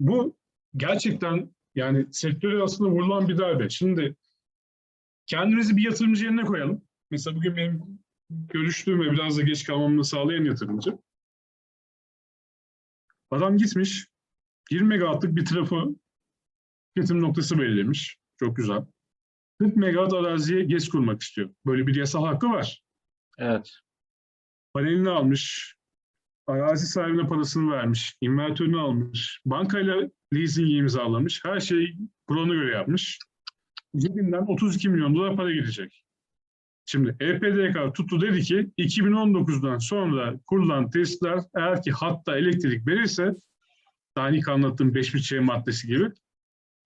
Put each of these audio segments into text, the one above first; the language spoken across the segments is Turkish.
bu gerçekten yani sektöre aslında vurulan bir darbe. Şimdi kendimizi bir yatırımcı yerine koyalım. Mesela bugün benim görüştüğüm ve biraz da geç kalmamı sağlayan yatırımcı. Adam gitmiş 20 megawattlık bir trafo tüketim noktası belirlemiş. Çok güzel. 40 megawatt araziye GES kurmak istiyor. Böyle bir yasal hakkı var. Evet. Panelini almış, arazi sahibine parasını vermiş, invertörünü almış, bankayla leasing imzalamış, her şeyi kuralına göre yapmış. Cebinden 32 milyon dolar para gelecek. Şimdi EPDK tuttu dedi ki 2019'dan sonra kurulan testler eğer ki hatta elektrik verirse daha ilk anlattığım 5 şey maddesi gibi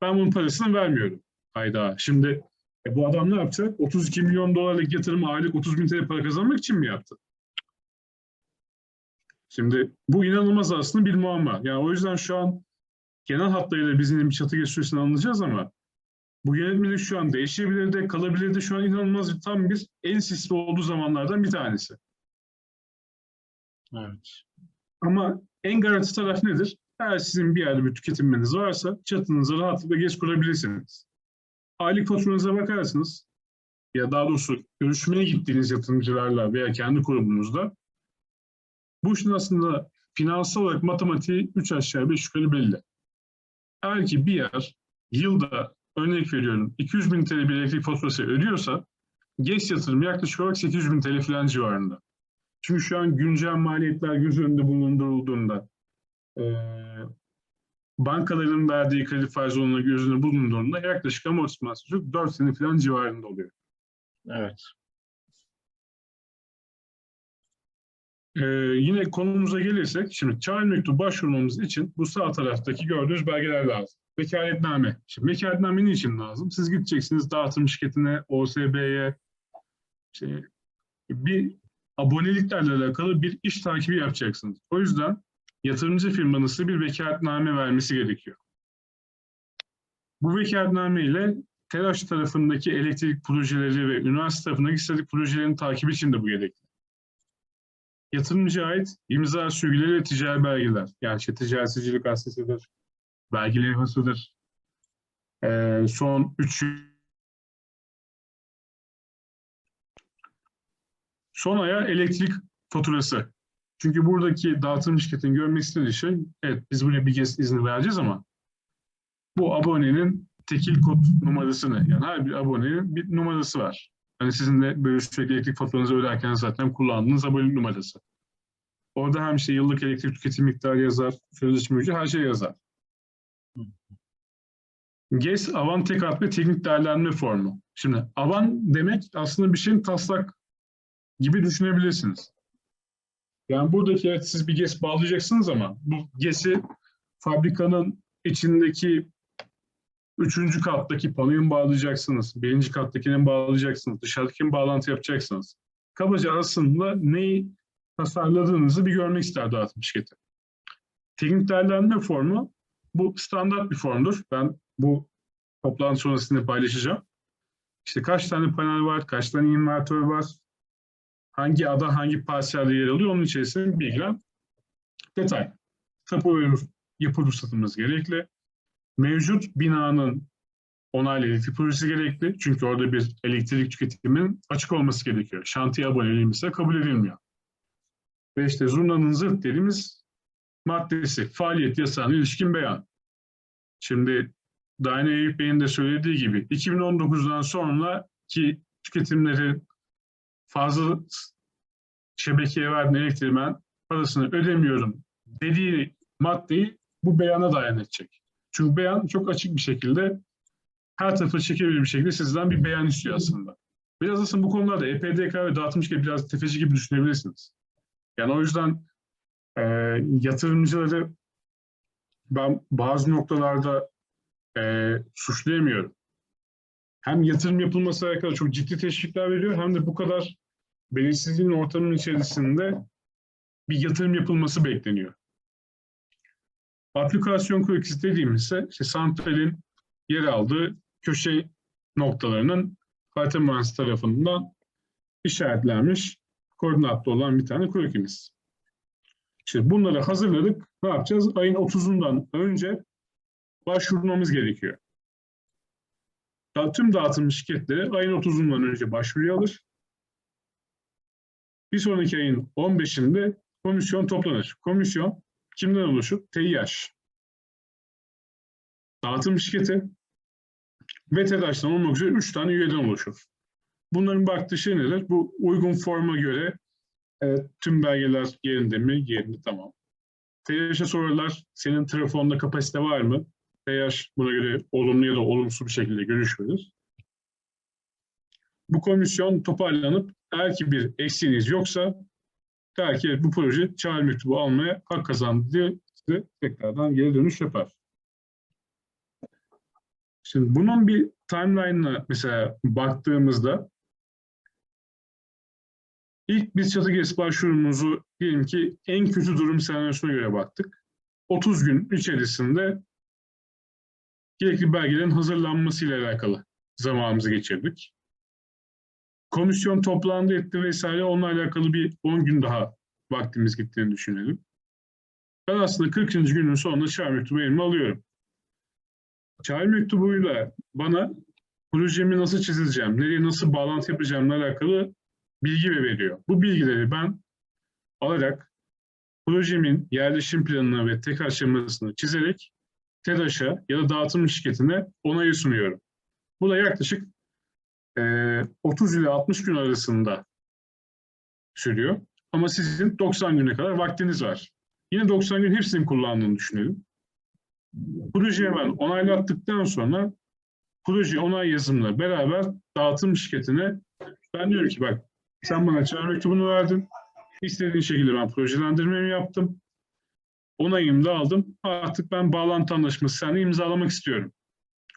ben bunun parasını vermiyorum. Hayda. Şimdi e, bu adam ne yapacak? 32 milyon dolarlık yatırımı aylık 30 bin TL para kazanmak için mi yaptı? Şimdi bu inanılmaz aslında bir muamma. Yani o yüzden şu an genel hatlarıyla biz yine bir çatı geç süresini anlayacağız ama bu yönetmelik şu an değişebilir de kalabilir de şu an inanılmaz tam bir en sisli olduğu zamanlardan bir tanesi. Evet. Ama en garanti taraf nedir? Eğer sizin bir yerde bir tüketiminiz varsa çatınıza rahatlıkla geç kurabilirsiniz. Aylık faturanıza bakarsınız ya daha doğrusu görüşmeye gittiğiniz yatırımcılarla veya kendi kurumunuzda bu işin aslında finansal olarak matematiği 3 aşağı 5 yukarı belli. Eğer ki bir yer yılda örnek veriyorum 200 bin TL bir elektrik faturası ödüyorsa GES yatırımı yaklaşık olarak 800 bin TL falan civarında. Çünkü şu an güncel maliyetler göz önünde bulundurulduğunda eee bankaların verdiği kredi faiz oranına göz önünde bulunduğunda yaklaşık amortisman 4 sene falan civarında oluyor. Evet. Ee, yine konumuza gelirsek, şimdi çağrı mektubu başvurmamız için bu sağ taraftaki gördüğünüz belgeler lazım. Vekaletname. Şimdi vekaletname niçin lazım? Siz gideceksiniz dağıtım şirketine, OSB'ye, işte bir aboneliklerle alakalı bir iş takibi yapacaksınız. O yüzden yatırımcı firmanın size bir vekaletname vermesi gerekiyor. Bu vekaletname ile TERAŞ tarafındaki elektrik projeleri ve üniversite tarafındaki istatistik projelerin takibi için de bu gerekli yatırımcıya ait imza sürgüleri ve ticari belgeler. Yani işte ticari sicili gazetesidir, vergi levhasıdır. Ee, son 3 Son aya elektrik faturası. Çünkü buradaki dağıtım şirketin görmek istediği şey, evet biz buraya bir kez izni vereceğiz ama bu abonenin tekil kod numarasını, yani her bir abonenin bir numarası var. Hani sizin de böyle sürekli elektrik faturanızı öderken zaten kullandığınız abone numarası. Orada hem şey yıllık elektrik tüketim miktarı yazar, sözleşme ücreti her şey yazar. GES Avan Tek adlı teknik değerlendirme formu. Şimdi Avan demek aslında bir şeyin taslak gibi düşünebilirsiniz. Yani buradaki evet siz bir GES bağlayacaksınız ama bu GES'i fabrikanın içindeki Üçüncü kattaki panoyu bağlayacaksınız? Birinci kattakini mi bağlayacaksınız? Dışarıdaki bağlantı yapacaksınız? Kabaca aslında neyi tasarladığınızı bir görmek ister dağıtım şirketi. Teknik değerlendirme formu bu standart bir formdur. Ben bu toplantı sonrasında paylaşacağım. İşte kaç tane panel var, kaç tane invertör var, hangi ada hangi parselde yer alıyor onun içerisinde bilgiler detay. Tapu yapı ruhsatımız gerekli mevcut binanın onaylı elektrik projesi gerekli. Çünkü orada bir elektrik tüketiminin açık olması gerekiyor. Şantiye aboneliğimiz ise kabul edilmiyor. Ve işte zurnanın zırt dediğimiz maddesi, faaliyet yasağına ilişkin beyan. Şimdi Dayne Eyüp Bey'in de söylediği gibi 2019'dan sonra ki tüketimleri fazla şebekeye verdiğin elektriği ben parasını ödemiyorum dediği maddeyi bu beyana dayanacak. Çünkü beyan çok açık bir şekilde her tarafı çekebilir bir şekilde sizden bir beyan istiyor aslında. Biraz aslında bu konularda EPDK ve dağıtım şirketi biraz tefeci gibi düşünebilirsiniz. Yani o yüzden e, yatırımcıları ben bazı noktalarda e, suçlayamıyorum. Hem yatırım yapılması alakalı çok ciddi teşvikler veriyor hem de bu kadar belirsizliğin ortamının içerisinde bir yatırım yapılması bekleniyor. Aplikasyon krookisi dediğimizse işte santralin yer aldığı köşe noktalarının harita mühendisi tarafından işaretlenmiş koordinatlı olan bir tane krokimiz. İşte bunları hazırladık. Ne yapacağız? Ayın 30'undan önce başvurmamız gerekiyor. Tüm dağıtım şirketleri ayın 30'undan önce başvuruyu alır. Bir sonraki ayın 15'inde komisyon toplanır. Komisyon kimden oluşur? TİH. Dağıtım şirketi ve TEDAŞ'tan olmak üzere 3 tane üyeden oluşur. Bunların baktığı şey nedir? Bu uygun forma göre evet, tüm belgeler yerinde mi? Yerinde tamam. TEDAŞ'a sorarlar senin telefonda kapasite var mı? TEDAŞ buna göre olumlu ya da olumsuz bir şekilde görüş verir. Bu komisyon toparlanıp eğer ki bir eksiğiniz yoksa der ki bu proje çağrı mektubu almaya hak kazandı diye size tekrardan geri dönüş yapar. Şimdi bunun bir timeline'ına mesela baktığımızda ilk biz çatı GES başvurumuzu diyelim ki en kötü durum senaryosuna göre baktık. 30 gün içerisinde gerekli belgelerin hazırlanmasıyla alakalı zamanımızı geçirdik. Komisyon toplandı etti vesaire onunla alakalı bir 10 gün daha vaktimiz gittiğini düşünelim. Ben aslında 40. günün sonunda çağrı mektubu elime alıyorum. Çağrı mektubuyla bana projemi nasıl çizeceğim, nereye nasıl bağlantı yapacağımla alakalı bilgi veriyor. Bu bilgileri ben alarak projemin yerleşim planını ve tek aşamasını çizerek TEDAŞ'a ya da dağıtım şirketine onayı sunuyorum. Bu da yaklaşık 30 ile 60 gün arasında sürüyor. Ama sizin 90 güne kadar vaktiniz var. Yine 90 gün hepsini kullandığını düşünelim. Projeyi ben onaylattıktan sonra proje onay yazımla beraber dağıtım şirketine ben diyorum ki bak sen bana çağrı mektubunu verdin. İstediğin şekilde ben projelendirmemi yaptım. Onayımı da aldım. Artık ben bağlantı anlaşması seninle imzalamak istiyorum.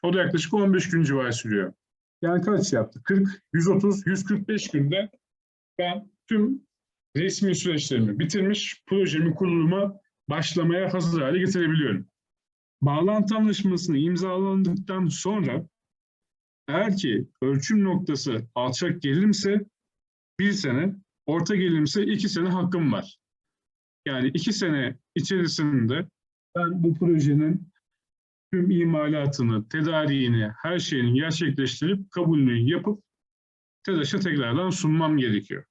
O da yaklaşık 15 gün civarı sürüyor. Yani kaç yaptı? 40, 130, 145 günde ben tüm resmi süreçlerimi bitirmiş, projemi kuruluma başlamaya hazır hale getirebiliyorum. Bağlantı anlaşmasını imzalandıktan sonra eğer ki ölçüm noktası alçak gerilimse bir sene, orta gerilimse iki sene hakkım var. Yani iki sene içerisinde ben bu projenin tüm imalatını, tedariğini, her şeyini gerçekleştirip kabulünü yapıp TEDAŞ'a tekrardan sunmam gerekiyor.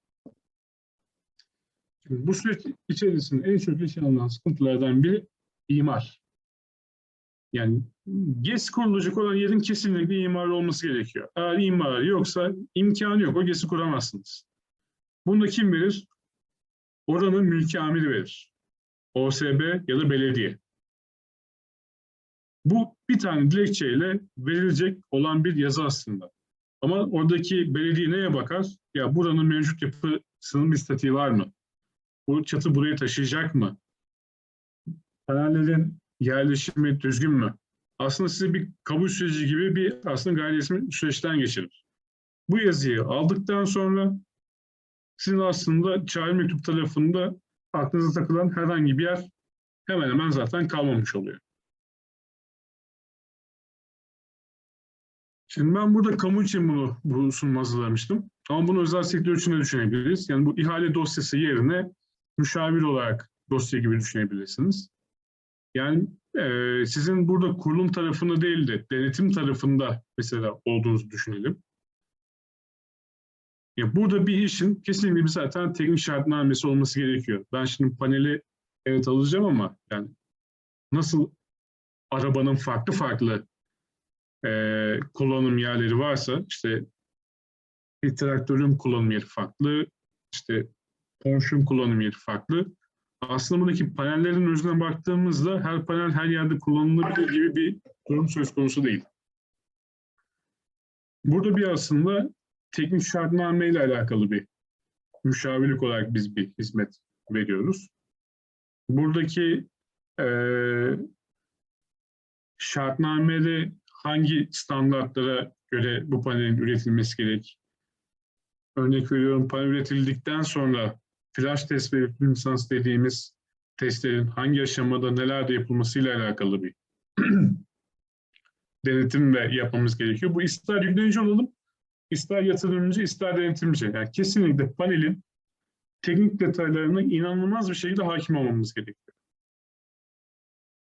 Şimdi bu süreç içerisinde en çok yaşanılan sıkıntılardan biri imar. Yani GES kurulacak olan yerin kesinlikle imar olması gerekiyor. Eğer imar yoksa imkanı yok. O GES'i kuramazsınız. Bunu kim verir? Oranın mülki amiri verir. OSB ya da belediye. Bu bir tane dilekçeyle verilecek olan bir yazı aslında. Ama oradaki belediye neye bakar? Ya buranın mevcut yapısının bir statiği var mı? Bu çatı buraya taşıyacak mı? Panellerin yerleşimi düzgün mü? Aslında size bir kabul süreci gibi bir aslında gayri resmi süreçten geçirir. Bu yazıyı aldıktan sonra sizin aslında çağrı mektup tarafında aklınıza takılan herhangi bir yer hemen hemen zaten kalmamış oluyor. Şimdi ben burada kamu için bunu bu sunumu hazırlamıştım. Ama bunu özel sektör için de düşünebiliriz. Yani bu ihale dosyası yerine müşavir olarak dosya gibi düşünebilirsiniz. Yani e, sizin burada kurulum tarafında değil de denetim tarafında mesela olduğunuzu düşünelim. Ya burada bir işin kesinlikle bir zaten teknik şartnamesi olması gerekiyor. Ben şimdi paneli evet alacağım ama yani nasıl arabanın farklı farklı e, kullanım yerleri varsa işte bir traktörün kullanım yeri farklı, işte Porsche'un kullanım yeri farklı. Aslında buradaki panellerin özüne baktığımızda her panel her yerde kullanılabilir gibi bir durum söz konusu değil. Burada bir aslında teknik şartname ile alakalı bir müşavirlik olarak biz bir hizmet veriyoruz. Buradaki eee şartnamede hangi standartlara göre bu panelin üretilmesi gerek? Örnek veriyorum panel üretildikten sonra flash test ve üretim lisans dediğimiz testlerin hangi aşamada nelerde yapılmasıyla alakalı bir denetim ve yapmamız gerekiyor. Bu ister yüklenici olalım, ister yatırımcı, ister denetimci. Yani kesinlikle panelin teknik detaylarına inanılmaz bir şekilde hakim olmamız gerekiyor.